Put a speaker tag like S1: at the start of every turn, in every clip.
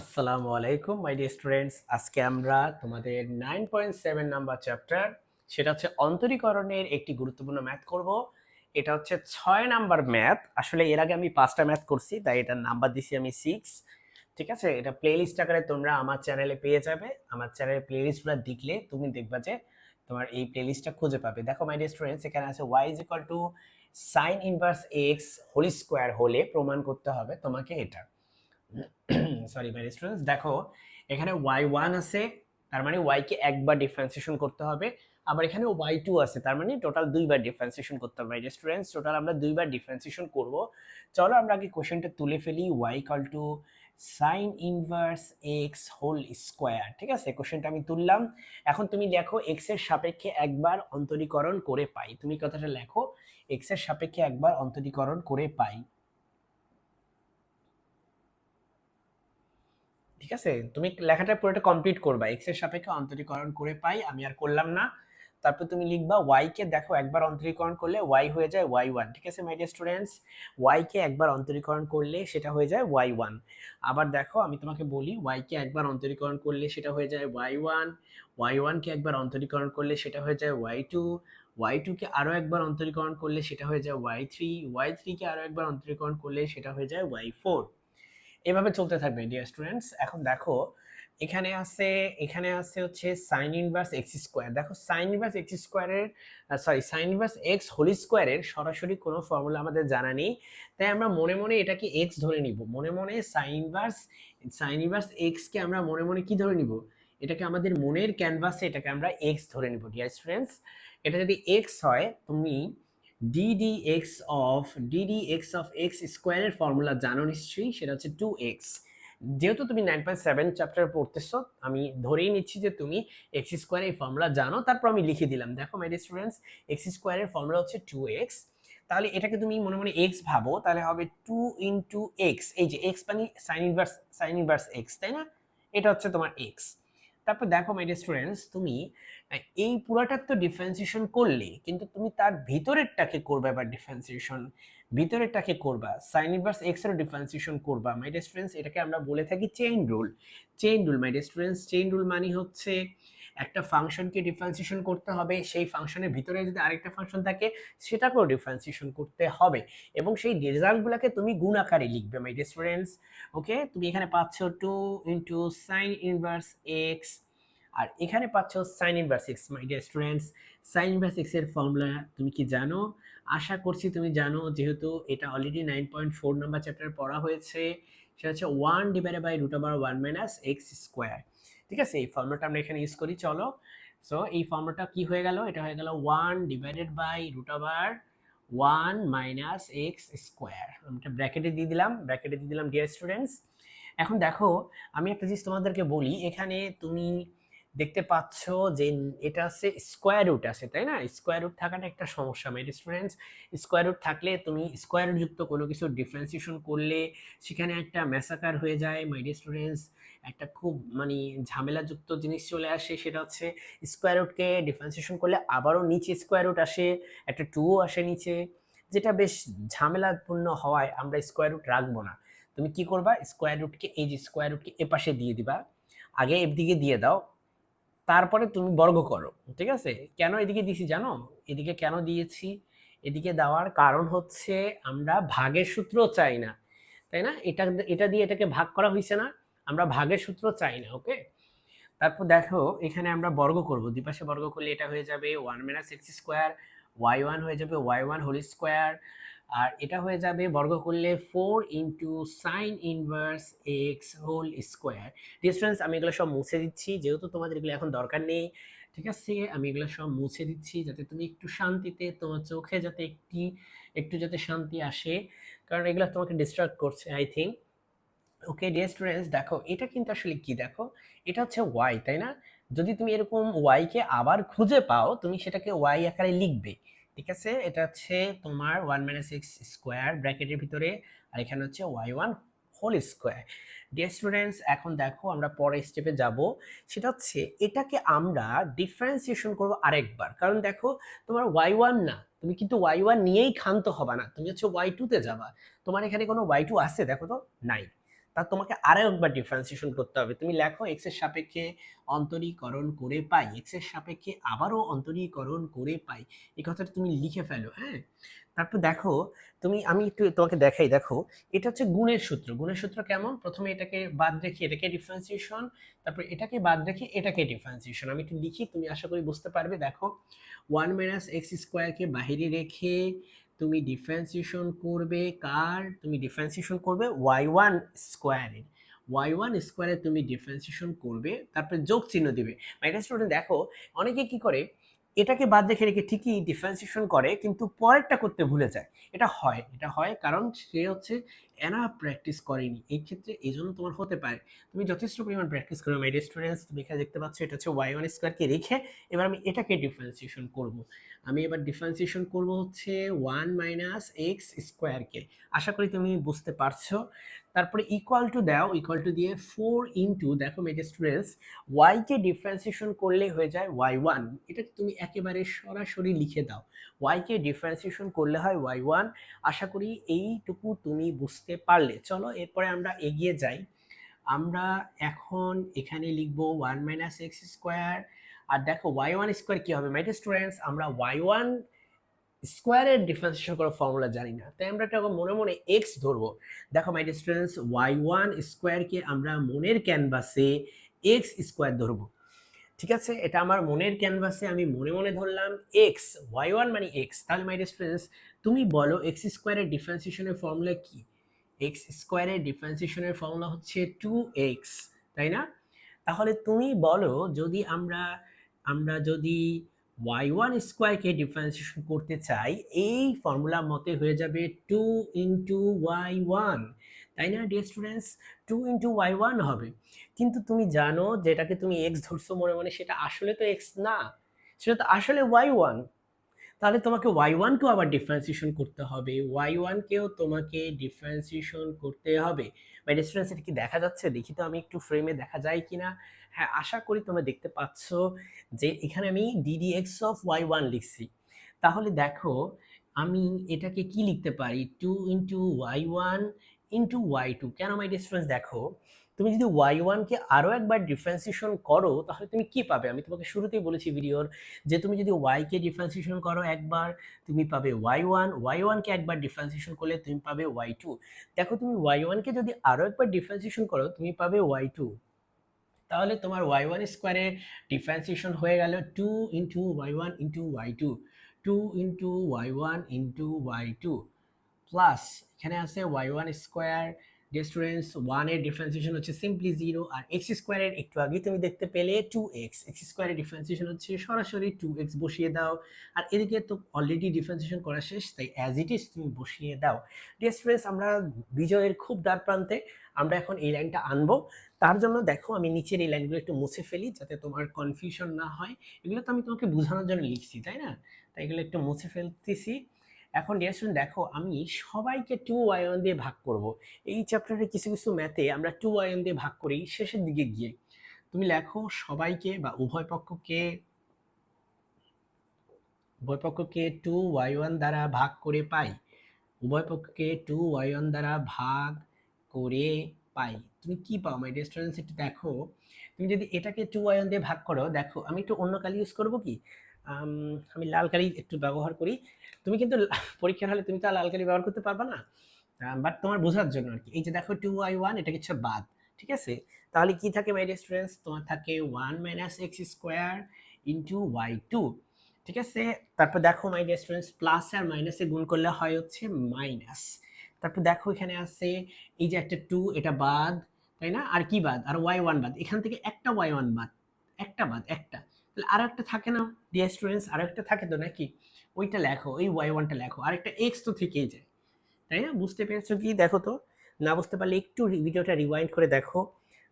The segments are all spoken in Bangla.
S1: আসসালামু আলাইকুম মাই ডিয়ার স্টুডেন্টস আজকে আমরা তোমাদের nine point seven number chapter সেটা হচ্ছে অন্তরীকরণের একটি গুরুত্বপূর্ণ ম্যাথ করব। এটা হচ্ছে ছয় নাম্বার ম্যাথ আসলে এর আগে আমি পাঁচটা ম্যাথ করছি, তাই এটার নাম্বার দিছি আমি সিক্স ঠিক আছে? এটা প্লেলিস্ট আকারে তোমরা আমার চ্যানেলে পেয়ে যাবে। আমার চ্যানেলে প্লেলিস্টগুলো দেখলে তুমি দেখবা যে তোমার এই প্লেলিস্টটা খুঁজে পাবে। দেখো মাই ডিয়ার স্টুডেন্টস এখানে আছে Y is to sine inverse X whole square হলে প্রমাণ করতে হবে তোমাকে এটা। সরি মাই স্টুডেন্টস দেখো, এখানে ওয়াই ওয়ান আছে, তার মানে ওয়াই কে একবার ডিফারেন্সিয়েশন করতে হবে। আবার এখানে ওয়াই টু আছে, তার মানে টোটাল দুইবার ডিফারেন্সিয়েশন করতে হবে। স্টুডেন্টস টোটাল আমরা দুইবার ডিফারেন্সিয়েশন করব। চলো আমরা আগে কোশ্চেনটা তুলে ফেলি Y equal to sine inverse X whole square ঠিক আছে? কোশ্চেনটা আমি তুললাম। এখন তুমি দেখো এক্সের সাপেক্ষে একবার অন্তরীকরণ করে পাই। তুমি কথাটা লেখো এক্সের সাপেক্ষে একবার অন্তরীকরণ করে পাই। ঠিক আছে? তুমি লেখাটা পুরোটা কমপ্লিট করবা। এক্সের সাপেক্ষে অন্তরীকরণ করে পাই, আমি আর করলাম না। তারপর তুমি লিখবা ওয়াই কে দেখো, একবার অন্তরীকরণ করলে ওয়াই হয়ে যায় ওয়াই ওয়ান ঠিক আছে মাই ডিয়ার স্টুডেন্টস ওয়াই কে একবার অন্তরীকরণ করলে সেটা হয়ে যায় ওয়াই ওয়ান আবার দেখো, আমি তোমাকে বলি ওয়াই কে একবার অন্তরীকরণ করলে সেটা হয়ে যায় ওয়াই ওয়ান ওয়াই ওয়ান কে একবার অন্তরীকরণ করলে সেটা হয়ে যায় ওয়াই টু ওয়াই টু কে আরও একবার অন্তরীকরণ করলে সেটা হয়ে যায় ওয়াই থ্রি ওয়াই থ্রি কে আরও একবার অন্তরীকরণ করলে সেটা হয়ে যায় ওয়াই ফোর এভাবে চলতে থাকবে ডিয়ার স্টুডেন্টস এখন দেখো, এখানে আছে এখানে আছে হচ্ছে সাইন ইনভার্স এক্স স্কোয়ার দেখো সাইন ইনভার্স এক্স স্কোয়ারের sorry sine inverse X whole স্কোয়ারের সরাসরি কোনো ফর্মুলা আমাদের জানা নেই। তাই আমরা মনে মনে এটাকে এক্স ধরে নিব। মনে মনে সাইন ইনভার্স সাইন ইনভার্স এক্সকে আমরা মনে মনে কি ধরে নিব? এটাকে আমাদের মনের ক্যানভাসে এটাকে আমরা এক্স ধরে নিব ডিয়ার স্টুডেন্টস এটা যদি এক্স হয়, তুমি d d x of d d x of x স্কোয়ারের ফর্মুলা জানো নিশ্চয়ই? সেটা হচ্ছে টু এক্স যেহেতু তুমি নাইন পয়েন্ট সেভেন চ্যাপ্টার পড়তেছো, আমি ধরেই নিচ্ছি যে তুমি এক্স স্কোয়ারের ফর্মুলা জানো, তারপর আমি লিখে দিলাম। দেখো মাই স্টুডেন্টস এক্স স্কোয়ারের ফর্মুলা হচ্ছে টু এক্স তাহলে এটাকে তুমি মনে মনে এক্স ভাবো, তাহলে হবে টু ইন্টু এক্স এই যে এক্স মানে sine inverse sine inverse X তাই না? এটা হচ্ছে তোমার এক্স তারপর দেখো মাই স্টুডেন্টস তুমি এই পুরাটার তো ডিফারেন্সিয়েশন করলে কিন্তু তুমি তার ভিতরেরটাকে করবে আবার ডিফারেন্সিয়েশন ভিতরেরটাকে করবা সাইন ইনভার্স এর ডিফারেন্সিয়েশন করবা। মাই স্টুডেন্টস এটাকে আমরা বলে থাকি chain rule chain rule my students chain rule মানে হচ্ছে একটা ফাংশনকে ডিফারেন্সিয়েশন করতে হবে, সেই ফাংশনের ভিতরে যদি আরেকটা ফাংশন থাকে, সেটাকেও ডিফারেন্সিয়েশন করতে হবে। এবং সেই রেজাল্টগুলোকে তুমি গুণ আকারে লিখবে মাই স্টুডেন্টস ওকে তুমি এখানে পাচ্ছ two into sine inverse X আর এখানে পাচ্ছ sine inverse X my dear students sine inverse এক্সের ফর্মুলা তুমি কি জানো? আশা করছি তুমি জানো, যেহেতু এটা already nine point four number chapter পড়া হয়েছে, সেটা হচ্ছে one divided by root over one minus X square ঠিক আছে? এই ফর্মুলাটা আমরা এখানে ইউজ করি, চলো। সো এই ফর্মুলাটা কি হয়ে গেল? এটা হয়ে গেল one divided by root over one minus X square একটা ব্র্যাকেটে দিয়ে দিলাম ব্র্যাকেটে দিয়ে দিলাম ডিয়ার স্টুডেন্টস এখন দেখো, আমি একটা জিনিস তোমাদেরকে বলি, এখানে তুমি দেখতে পাচ্ছ যে এটা আছে স্কোয়ার রুট আছে, তাই না? স্কোয়ার রুট থাকাটা একটা সমস্যা মাই স্টুডেন্টস স্কোয়ার রুট থাকলে তুমি স্কোয়ার যুক্ত কোনো কিছু ডিফারেন্সিয়েশন করলে সেখানে একটা ম্যাসাকার হয়ে যায় মাই স্টুডেন্টস একটা খুব মানে ঝামেলাযুক্ত জিনিস চলে আসে, সেটা হচ্ছে স্কোয়ার রুটকে ডিফারেন্সিয়েশন করলে আবারও নিচে স্কোয়ার রুট আসে, একটা টুও আসে নিচে। যেটা বেশ ঝামেলাপূর্ণ হওয়ায় আমরা স্কোয়ার রুট রাখব না। তুমি কি করবা? স্কোয়ার রুটকে এই যে স্কোয়ার রুটকে এপাশে দিয়ে দিবা। আগে এদিকে দিয়ে দাও। তারপরে তুমি বর্গ করো, ঠিক আছে? কেন এদিকে দিয়েছি জানো? এদিকে কেন দিয়েছি? এদিকে দেওয়ার কারণ হচ্ছে আমরা ভাগের সূত্র চাই না, তাই না? এটা এটা দিয়ে এটাকে ভাগ করা হয়েছে না, আমরা ভাগের সূত্র চাই না, ওকে? তারপর দেখো, এখানে আমরা বর্গ করব। দুপাশে বর্গ করলে এটা হয়ে যাবে one minus X square Y one হয়ে যাবে ওয়াই ওয়ান হোল স্কোয়ার আর এটা হয়ে যাবে বর্গ করলে four into sine inverse X whole square distance আমি এগুলো সব মুছে দিচ্ছি, যেহেতু তোমাদের এগুলো এখন দরকার নেই, ঠিক আছে? আমি এগুলো সব মুছে দিচ্ছি যাতে তুমি একটু শান্তিতে তোমার চোখে যাতে একটি, একটু যাতে শান্তি আসে, কারণ এগুলো তোমাকে ডিস্ট্রাক্ট করছে আই থিঙ্ক ওকে ডিয়ার দেখো, এটা কিন্তু আসলে কি দেখো? এটা হচ্ছে ওয়াই তাই না? যদি তুমি এরকম ওয়াইকে আবার খুঁজে পাও, তুমি সেটাকে ওয়াই আকারে লিখবে। ঠিক আছে? এটা হচ্ছে তোমার ওয়ান মাইনাস এক্স স্কোয়ার ব্র্যাকেটের ভিতরে আর এখানে হচ্ছে y one whole square dear students এখন দেখো আমরা পরের স্টেপে যাব। সেটা হচ্ছে এটাকে আমরা ডিফারেন্সিয়েশন করব আরেকবার। কারণ দেখো তোমার ওয়াই ওয়ান না, তুমি কিন্তু ওয়াই ওয়ান নিয়েই ক্ষান্ত হবা না। তুমি হচ্ছে ওয়াই টুতে যাবা। তোমার এখানে কোনো ওয়াই টু আছে দেখো তো? নাই। তা তোমাকে আরও একবার ডিফারেন্সিয়েশন করতে হবে। তুমি লেখো এক্সের সাপেক্ষে অন্তরীকরণ করে পাই। এক্সের সাপেক্ষে আবারও অন্তরীকরণ করে পাই। এই কথাটা তুমি লিখে ফেলো হ্যাঁ? তারপর দেখো, তুমি, আমি একটু তোমাকে দেখাই, দেখো, এটা হচ্ছে গুণের সূত্র। গুণের সূত্র কেমন? প্রথমে এটাকে বাদ রেখে এটাকে ডিফারেন্সিয়েশন তারপর এটাকে বাদ রেখে এটাকে ডিফারেন্সিয়েশন আমি একটু লিখি, তুমি আশা করি বুঝতে পারবে। দেখো ওয়ান মাইনাস এক্স স্কোয়ারকে বাহিরে রেখে তুমি ডিফারেন্সিয়েশন করবে কার? তুমি ডিফারেন্সিয়েশন করবে ওয়াই ওয়ান স্কোয়ারের ওয়াই ওয়ান স্কোয়ারে তুমি ডিফারেন্সিয়েশন করবে, তারপরে যোগ চিহ্ন দিবে। মাইটা স্টুডেন্ট দেখো, অনেকে কি করে, এটাকে বাদ রেখে রেখে ঠিকই ডিফারেন্সিয়েশন করে, কিন্তু পরেরটা করতে ভুলে যায়। এটা হয় এটা হয় কারণ সে হচ্ছে এনা প্র্যাকটিস করেনি। এই ক্ষেত্রে এই জন্য তোমার হতে পারে। তুমি যথেষ্ট পরিমাণ প্র্যাকটিস করো মাই স্টুডেন্টস তুমি এখানে দেখতে পাচ্ছ এটা হচ্ছে ওয়াই ওয়ান স্কোয়ারকে রেখে এবার আমি এটাকে ডিফারেন্সিয়েশন করব। আমি এবার ডিফারেন্সিয়েশন করব হচ্ছে ওয়ান মাইনাস এক্স স্কোয়ারকে আশা করি তুমি বুঝতে পারছ। তারপরে ইকুয়াল টু দাও ইকুয়াল টু দিয়ে ফোর ইন্টু দেখো মেজর স্টুডেন্টস ওয়াইকে ডিফারেন্সিয়েশন করলে হয়ে যায় ওয়াই ওয়ান এটা তুমি একেবারে সরাসরি লিখে দাও। ওয়াইকে ডিফারেন্সিয়েশন করলে হয় ওয়াই ওয়ান আশা করি এইটুকু তুমি বুঝতে পারলে, চলো এরপরে আমরা এগিয়ে যাই। আমরা এখন এখানে লিখব ওয়ান মাইনাস এক্স স্কোয়ার আর দেখো ওয়াই ওয়ান স্কোয়ার কী হবে মাইট স্টুডেন্টস আমরা ওয়াই ওয়ান স্কোয়ারের ডিফারেন্সিয়েশন করার ফর্মুলা জানি না, তাই আমরা এটা মনে মনে এক্স ধরবো। দেখো মাই স্টুডেন্টস ওয়াই ওয়ান স্কোয়ারকে আমরা মনের ক্যানভাসে এক্স স্কোয়ার ধরবো। ঠিক আছে? এটা আমার মনের ক্যানভাসে আমি মনে মনে ধরলাম এক্স ওয়াই ওয়ান মানে এক্স তাহলে মাই স্টুডেন্টস তুমি বলো এক্স স্কোয়ারের ডিফারেন্সিয়েশনের ফর্মুলা কি? এক্স স্কোয়ারের ডিফারেন্সিয়েশনের ফর্মুলা হচ্ছে টু এক্স, তাই না? তাহলে তুমি বলো, যদি আমরা আমরা যদি ওয়াই ওয়ান স্কোয়ারকে ডিফারেন্সিয়েশন করতে চাই, এই ফর্মুলা মতে হয়ে যাবে টু ইন্টু ওয়াই ওয়ান, তাই না, dear students? Two into y one হবে। কিন্তু তুমি জানো যেটাকে তুমি এক্স ধরছো মনে মনে, সেটা আসলে তো এক্স না, সেটা তো আসলে ওয়াই ওয়ান। তাহলে তোমাকে ওয়াই ওয়ানকেও আবার ডিফারেন্সিয়েশন করতে হবে। ওয়াই ওয়ানকেও তোমাকে ডিফারেন্সিয়েশন করতে হবে। বাই ডিস্টেন্স এটা কি দেখা যাচ্ছে? দেখি তো আমি একটু ফ্রেমে দেখা যায় কি না হ্যাঁ আশা করি তোমরা দেখতে পাচ্ছ যে এখানে আমি d d x of y one লিখছি। তাহলে দেখো, আমি এটাকে কি লিখতে পারি? Two into y one into y two কেন মাই ডিস্টেন্স দেখো তুমি যদি ওয়াই ওয়ানকে আরও একবার ডিফারেন্সিয়েশন করো, তাহলে তুমি কি পাবে? আমি তোমাকে শুরুতেই বলেছি ভিডিওর যে তুমি যদি ওয়াইকে ডিফারেন্সিয়েশন করো একবার, তুমি পাবে ওয়াই ওয়ান ওয়াই ওয়ানকে একবার ডিফারেন্সিয়েশন করলে তুমি পাবে ওয়াই টু দেখো, তুমি ওয়াই ওয়ানকে যদি আরও একবার ডিফারেন্সিয়েশন করো, তুমি পাবে ওয়াই টু তাহলে তোমার ওয়াই ওয়ান স্কোয়ারের ডিফারেন্সিয়েশন হয়ে গেল two into y one into y two two into y one into y two plus এখানে আছে ওয়াই ওয়ান স্কোয়ার স্টুডেন্টস ওয়ানের ডিফারেন্সিয়েশন হচ্ছে সিম্পলি জিরো আর এক্স স্কোয়ারের একটু আগে তুমি দেখতে পেলে টু এক্স এক্স স্কোয়ারের ডিফারেন্সিয়েশন হচ্ছে সরাসরি টু এক্স বসিয়ে দাও। আর এদিকে তো অলরেডি ডিফারেন্সিয়েশন করা শেষ, তাই অ্যাজ ইট ইজ তুমি বসিয়ে দাও। ডিয়ার স্টুডেন্টস আমরা বিজয়ের খুব দ্বার প্রান্তে আমরা এখন এই লাইনটা আনব। তার জন্য দেখো আমি নিচের এই লাইনগুলো একটু মুছে ফেলি যাতে তোমার কনফিউশন না হয়। এগুলো তো আমি তোমাকে বোঝানোর জন্য লিখছি, তাই না? তাই এগুলো একটু মুছে ফেলতেছি। এখন ডিয়ার দেখো, আমি সবাইকে টু ওয়াইন দিয়ে ভাগ করব। এই চ্যাপ্টারে কিছু কিছু ম্যাথে আমরা টু ওয়াইন দিয়ে ভাগ করি, শেষের দিকে গিয়ে। তুমি লেখো, সবাইকে বা উভয় পক্ষকে উভয় পক্ষকে টু ওয়াই ওয়ান দ্বারা ভাগ করে পাই। উভয় পক্ষকে টু ওয়াই ওয়ান দ্বারা ভাগ করে পাই। তুমি কি পাও? মাই ডিয়ার স্টুডেন্টস একটু দেখো, তুমি যদি এটাকে টু ওয়াই ওয়ান দিয়ে ভাগ করো, দেখো, আমি একটু অন্য কালি ইউজ করব কি? আমি লাল কালি একটু ব্যবহার করি। তুমি কিন্তু পরীক্ষার হলে তুমি তো লাল কালি ব্যবহার করতে পারবে না। বাট তোমার বোঝার জন্য আর কি এই যে দেখো টু ওয়াই ওয়ান এটা কিছু বাদ, ঠিক আছে? তাহলে কি থাকে মাই স্টুডেন্টস তোমার থাকে one minus x square into y two ঠিক আছে? তারপর দেখো মাই স্টুডেন্টস প্লাস আর মাইনাসে গুণ করলে হয় হচ্ছে মাইনাস তারপর দেখো এখানে আছে, এই যে একটা টু এটা বাদ, তাই না? আর কি বাদ? আর ওয়াই ওয়ান বাদ। এখান থেকে একটা ওয়াই ওয়ান বাদ, একটা বাদ, একটা। তাহলে আরও একটা থাকে না? ডিয়ার স্টুডেন্টস আরও একটা থাকে তো নাকি? ওইটা লেখো ওই ওয়াই ওয়ানটা লেখো। আর একটা এক্স তো থেকেই যায়, তাই না? বুঝতে পেরেছ কি? দেখো তো, না বুঝতে পারলে একটু ভিডিওটা রিওয়াইন্ড করে দেখো।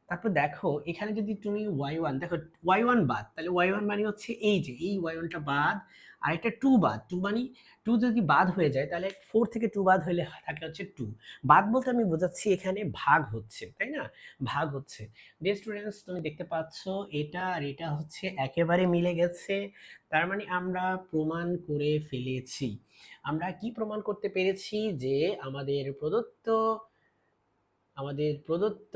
S1: তারপর দেখো, এখানে যদি তুমি ওয়াই ওয়ান দেখো ওয়াই ওয়ান বাদ, তাহলে ওয়াই ওয়ান মানে হচ্ছে এই যে, এই ওয়াই ওয়ানটা বাদ। আর একটা টু বাদ। টু মানে টু যদি বাদ হয়ে যায়, তাহলে ফোর থেকে টু বাদ হলে থাকে হচ্ছে টু বাদ বলতে আমি বোঝাচ্ছি এখানে ভাগ হচ্ছে, তাই না? ভাগ হচ্ছে। ডিয়ার স্টুডেন্টস তুমি দেখতে পাচ্ছ এটা আর এটা হচ্ছে একেবারে মিলে গেছে। তার মানে আমরা প্রমাণ করে ফেলেছি। আমরা কি প্রমাণ করতে পেরেছি? যে আমাদের প্রদত্ত আমাদের প্রদত্ত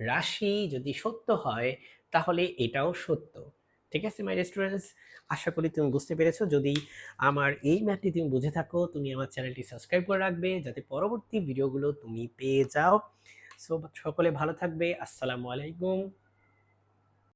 S1: রাশি যদি সত্য হয়, তাহলে এটাও সত্য। ঠিক আছে মাই রেস্টুরেন্টস আশা করি তুমি বুঝতে পেরেছ। যদি আমার এই ম্যাথটি তুমি বুঝে থাকো, তুমি আমার চ্যানেলটি সাবস্ক্রাইব করে রাখবে, যাতে পরবর্তী ভিডিওগুলো তুমি পেয়ে যাও। সো সকলে ভালো থাকবে। আসসালামু আলাইকুম।